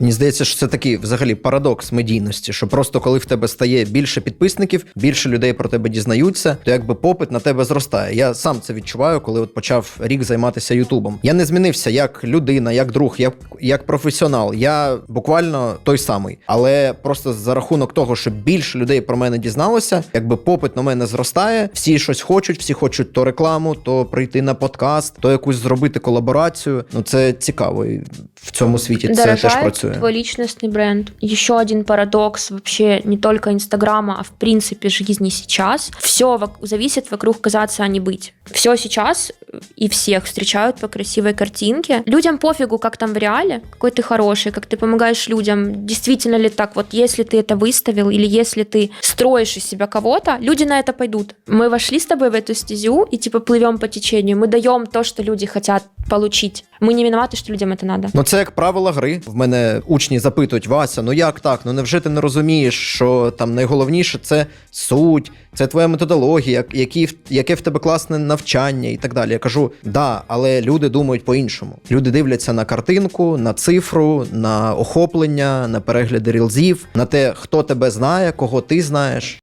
Мені здається, що це такий взагалі парадокс медійності, що просто коли в тебе стає більше підписників, більше людей про тебе дізнаються, то якби попит на тебе зростає. Я сам це відчуваю, коли от почав рік займатися Ютубом. Я не змінився як людина, як друг, як, як професіонал. Я буквально той самий, але просто за рахунок того, що більше людей про мене дізналося, якби попит на мене зростає, всі щось хочуть, всі хочуть то рекламу, то прийти на подкаст, то якусь зробити колаборацію. Ну це цікаво. в цьому світі це теж Дорожает працює. твой личностный бренд. Еще один парадокс вообще не только Инстаграма, а в принципе жизни сейчас. Все зависит вокруг казаться, а не быть. Все сейчас и всех встречают по красивой картинке. Людям пофигу, как там в реале, какой ты хороший, как ты помогаешь людям. Действительно ли так? Вот если ты это выставил или если ты строишь из себя кого-то, люди на это пойдут. Мы вошли с тобой в эту стезю и типа плывем по течению. Мы даем то, что люди хотят получить. Мы не виноваты, что людям это надо. Ну, це як правило гри. В мене учні запитують Вася, ну як так? Ну невже ти не розумієш, що там найголовніше це суть, це твоя методологія, які, в- яке в тебе класне навчання і так далі. Я кажу, да, але люди думають по-іншому. Люди дивляться на картинку, на цифру, на охоплення, на перегляди рілзів, на те, хто тебе знає, кого ти знаєш.